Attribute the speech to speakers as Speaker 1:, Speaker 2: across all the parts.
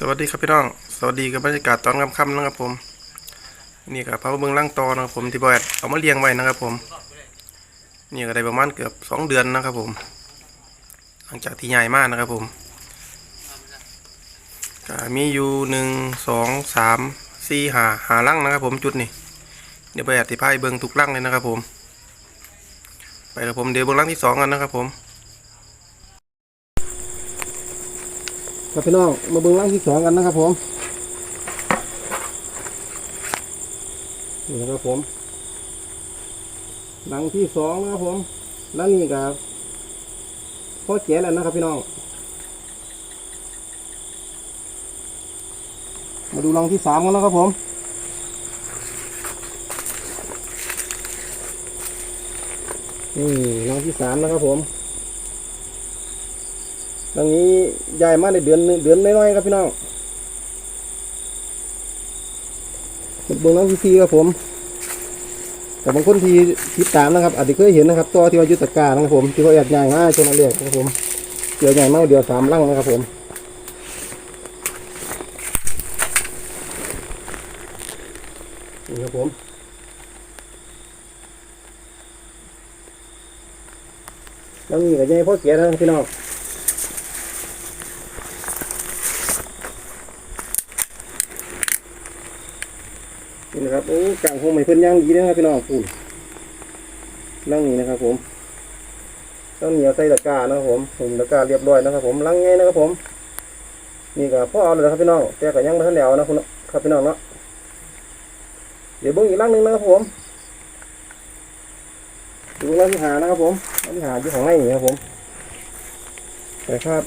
Speaker 1: สวัสดีครับพี่น้อง สวัสดีกับบรรยากาศตอนค่ำๆนะครับผม นี่กับพระเบิงล่างตอนะครับผมที่บอยเอามาเลี้ยงไว้นะครับผม นี่ก็ได้ประมาณเกือบสองเดือนนะครับผม หลังจากที่ใหญ่มากนะครับผมมีอยู่หนึ่งสองสามสี่หาหาลังนะครับผมจุดนี่เดี๋ยวไปอธิบายเบิงทุกลังเลยนะครับผม ไปกับผมเดี๋ยวเบิงลังที่สองกันนะครับผม
Speaker 2: ครับพี่น้องมาเบิ่งร่างที่สองกันนะครับผมนี่นะครับผมหลังที่สองนะครับผมหลังนี้กับพ่อแก่แล้วนะครับพี่น้อง มาดูรังที่สามกันนะครับผมนี่รังที่สามนะครับผม ดังนี้ย้ายมาในเดือนเดือนน้อยๆครับพี่น้องเบื้องหลังทีครับผม แต่บางคนที่ติดตามนะครับ อาจจะเคยเห็นนะครับ ตัวที่ว่ายุทธการนะครับผม ที่เขาแอบใหญ่มาช่วงนั้นเรียกนะครับผมเดี๋ยวใหญ่มากเดียวสามลังนะครับผมนี่ครับผมแล้วนี่ก็ใหญ่พ่อเกียรนะครับพี่น้อง นะครับโอ้กลางโฮมใหม่เพิ่นย่างดีนะครับพี่น้องคุณนั่งนี่นะครับ ผมต้องเหนียวใส่ตะกร้านะครับผมผมตะกร้าเรียบร้อยนะครับ ผมลังไงนะครับ ผม นี่ก็พ่อเอาเลยนะครับพี่น้องแต่ก็ยังไม่ทันแล้วนะคุณครับพี่น้องเนาะเดี๋ยวเบิ้งอีกลังหนึ่งนะครับผมดูลังที่หานะครับ ผมลังที่หาอยู่ของไร่นี่ครับผมแต่ครับ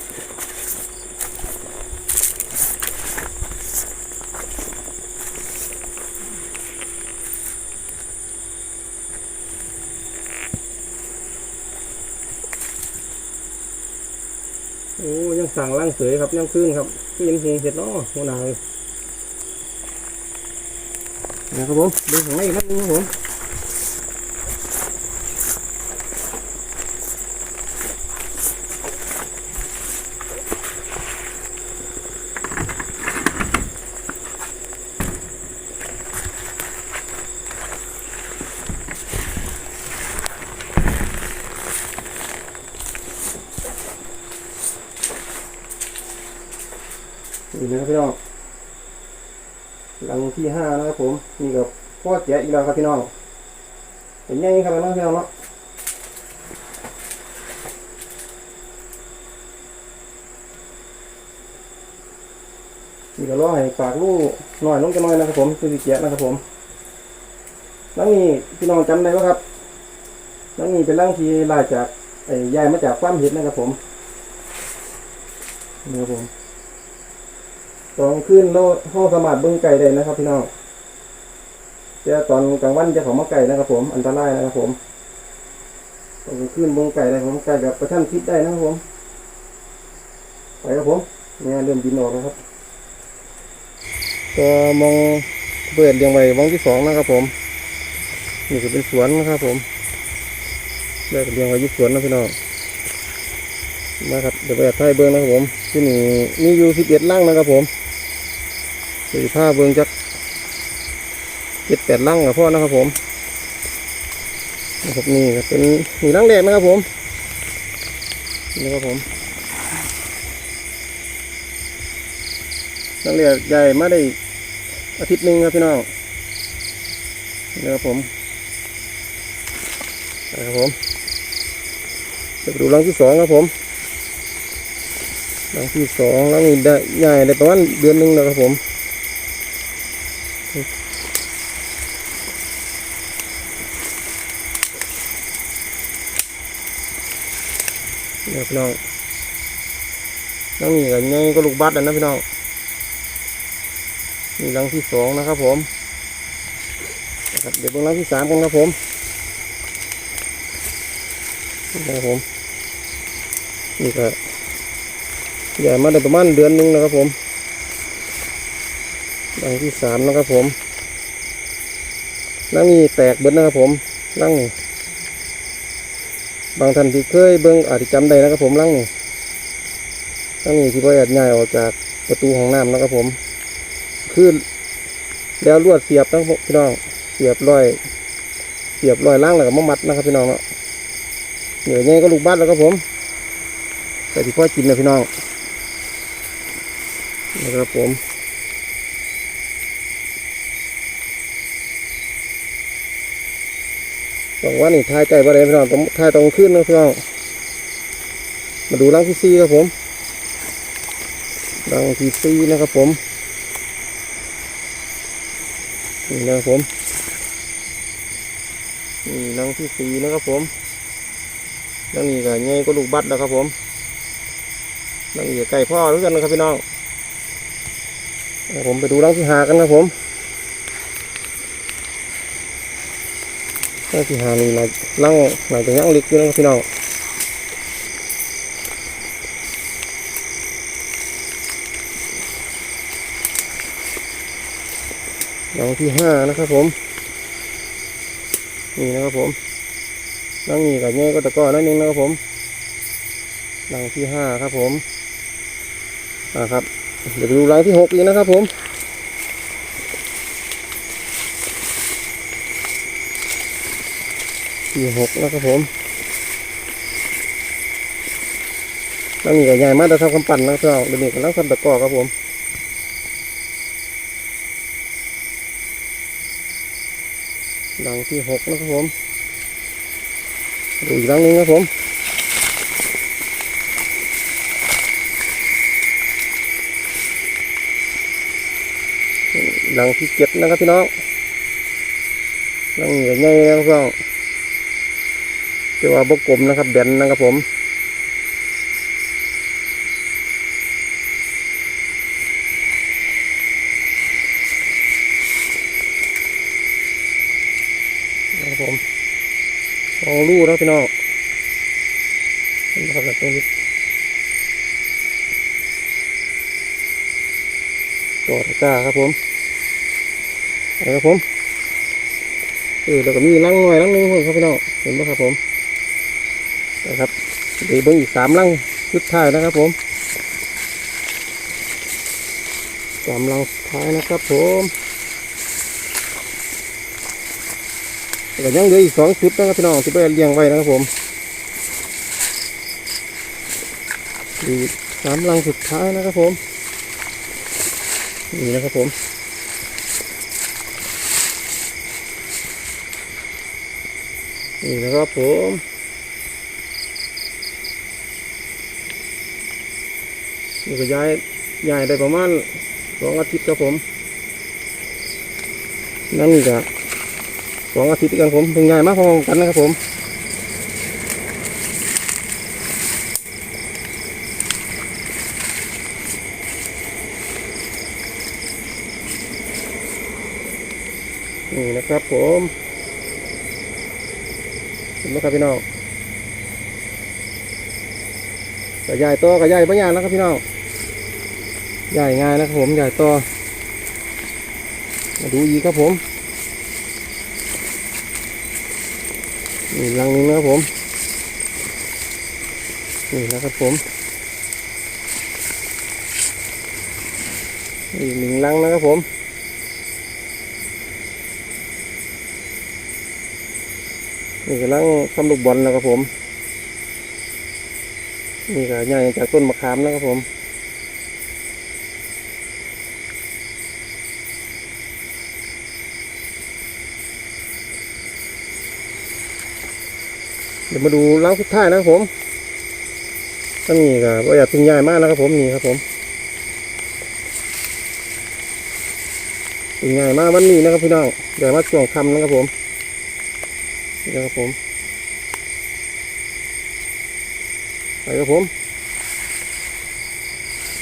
Speaker 2: โอ้ยังสั่งล่างเสยครับยังขึ้นครับที่ยังเห็นเห็ดเนาะหัวหนาเลยนะครับผมดูของในครับนี่ครับผม นี่นะครับพี่น้องหลังที่ห้านะครับผมนี่กับพ่อแจ๋อีกแล้วครับพี่น้องเห็นยังครับพี่น้องพี่น้องเนาะนี่ก็รอให้ปากลูกหน่อยลงกันหน่อยนะครับผมคือสิเกียนะครับผมแล้วนี่พี่น้องจำได้ไหมครับแล้วนี่เป็นร่างที่ลายจากไอ้ยายมาจากความเห็ดนะครับผมนี่ครับผม ตอนขึ้นเราห้องสมาร์ทเบิ้งไก่ได้นะครับ พี่น้องแต่ตอนกลางวันจะของมาไก่นะครับ ผม อันตรายนะครับ ผมตอนกลางคืนเบิ้งไก่ได้ผมไก่แบบประชันคิดได้นะครับผมไปครับผมเนี่ยเริ่มบินออกแล้วครับก็มองเปิดเรียงไว้วงที่สองนะครับ ผม นี่ก็เป็นสวนนะครับ ผมเริ่มเรียงไว้ยี่สวนนะพี่น้องนะครับเดี๋ยวไปถ่ายเบิ้งนะครับผมที่นี่มีอยู่สิบเอ็ดล่างนะครับผม สี่ผ้าเบืองจักเจ็ดแปดลังกับพ่อนะครับผมนะครับนี่ก็เป็นมีลังแรกนะครับผมนี่ครับผมลังแรกใหญ่มาได้อาทิตย์หนึ่งครับพี่น้องนี่ครับผมนะครับผมเดี๋ยวไปดูลังที่สองครับผมลังที่สองลังนี้ได้ใหญ่ได้ประมาณเดือนหนึ่งแล้วครับผม เนี่ยพี่น้องนั่งนี่ก็ยังก็ลูกบัตรนะพี่น้องนี่หลังที่สองนะครับผมนะครับเดี๋ยวเบิ่งหลังที่สามกันครับผมนี่นะครับผม นี่ก็ใหญ่มาได้ประมาณเดือนหนึงนะครับผม หลังที่สามนะครับผมนั่งนี่แตกเบิดนะครับผมนั่งนี่บางท่านที่เคยเบิ่งอาจจะจำได้นะครับผมลังนี่ตั้งนี้ที่พ่อแอดย้ายออกจากประตูห้องน้ำนะครับผมขึ้นแล้วลวดเสียบนะพี่น้องเสียบร้อยเสียบร้อยล่างแล้วก็มามัดนะครับพี่น้องเนาะเหนือไงก็ลูกบัดแล้วครับผมแต่ที่พ่อกินนะพี่น้องนะครับผม ต้องว่านี่ทายไก่บ่ได้พี่น้องต้องทายตรงขึ้นนะพี่น้อง มาดูร่างที่ซีครับผมร่างที่ซีนะครับผมนี่นะครับผมนี่รังที่สี่นะครับผมรังนี้ก็ใหญ่ก็ลูกบัดแล้วครับผมรังนี้ไก่พ่อด้วยกันนะครับพี่น้องเดี๋ยวผมไปดูรังที่หากันครับผม รังที่หานี่นะรังหลังจากยังเล็กอยู่นะครับพี่น้องรังที่ห้านะครับผม นี่นะครับผมรังนี้กับแง่ก็ตะก้อนั่นเองนะครับผมรังที่ห้าครับผมอ่าครับ เดี๋ยวไปดูรังที่หกอีกนะครับผม ที่หกนะครับผมรังนี้กับใหญ่มากแต่ทำคำปั่นนะครับเดี๋ยวนี้กับรังคำตะก้อครับผมรังที่หกนะครับผมดูอีกครั้งนึงครับผมหลังที่เจ็ดนะครับพี่น้องหลังใหญ่ใหญ่นะครับพี่น้อง แต่ว่าบกกลมนะครับแบนนะครับผมนะครับผมลองลู่แล้วพี่น้องนะครับแบบตรงนี้ต่อตะกร้าครับผมเอาครับผมเออแล้วก็มีลังหน่อยลังหนึงครับพี่น้องเห็นไหมครับผม นะครับเดี๋ยวเบิ้งอีกสามลังสุดท้ายนะครับผมสามลังท้ายนะครับผมแล้วก็ยังเหลืออีกสองชุดนะครับพี่น้องที่ไปเลี้ยงไว้นะครับผมอีกสามลังสุดท้ายนะครับผมนี่นะครับผมนี่นะครับผม นี่ก็ย้ายย้ายได้ประมาณสองอาทิตย์ครับผม นั่นก็สองอาทิตย์ด้วยกันผมเพิ่งย้ายมาพร้อมกันนะครับผมนี่นะครับผมเห็นไหมครับพี่น้องก็ย้ายต่อก็ย้ายบางอย่างนะครับพี่น้อง ย้ายง่ายนะครับผมย้ายต่อมาดูอีกครับผมนี่ลังหนึงนะครับผมนี่นะครับผมอีกหนึ่งลังนะครับผมนี่กำลังทำลูกบอลนะครับผม นี่ก็ใหญ่จากต้นมะขามนะครับผม เดี๋ยวมาดูล้างสุดท้ายนะครับผมตั้งนี้ก็ว่าอยากพึ่งย้ายมากนะครับผมนี่ครับผมพึ่งย้ายมากวันนี้นะครับพี่น้องเดี๋ยวมาช่วงคำนะครับผมนี่นะครับผมไปครับผม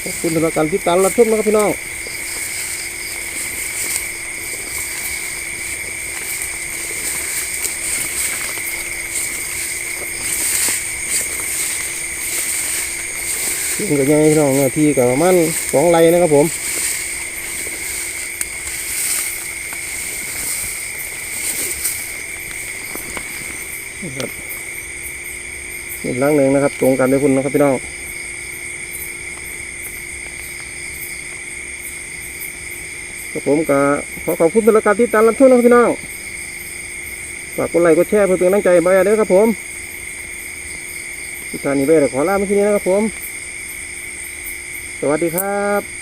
Speaker 2: ขอบคุณสำหรับการติดตามรับชมนะครับพี่น้อง ลุงกับยาน้องทีกับมันสองไรนะครับผมนี่ล้างหนึ่งนะครับ ตรงกันด้วยคุณนะครับพี่น้องกับผมก็ขอขอบคุณสำหรับการติดตามรับชมนะครับพี่น้องฝากกดไลค์กดแชร์เพื่อเป็นกำลังใจไปเด้อครับผมติดตานนี้ไปเดี๋ยขอลาไปที่นี้นะครับผม สวัสดีครับ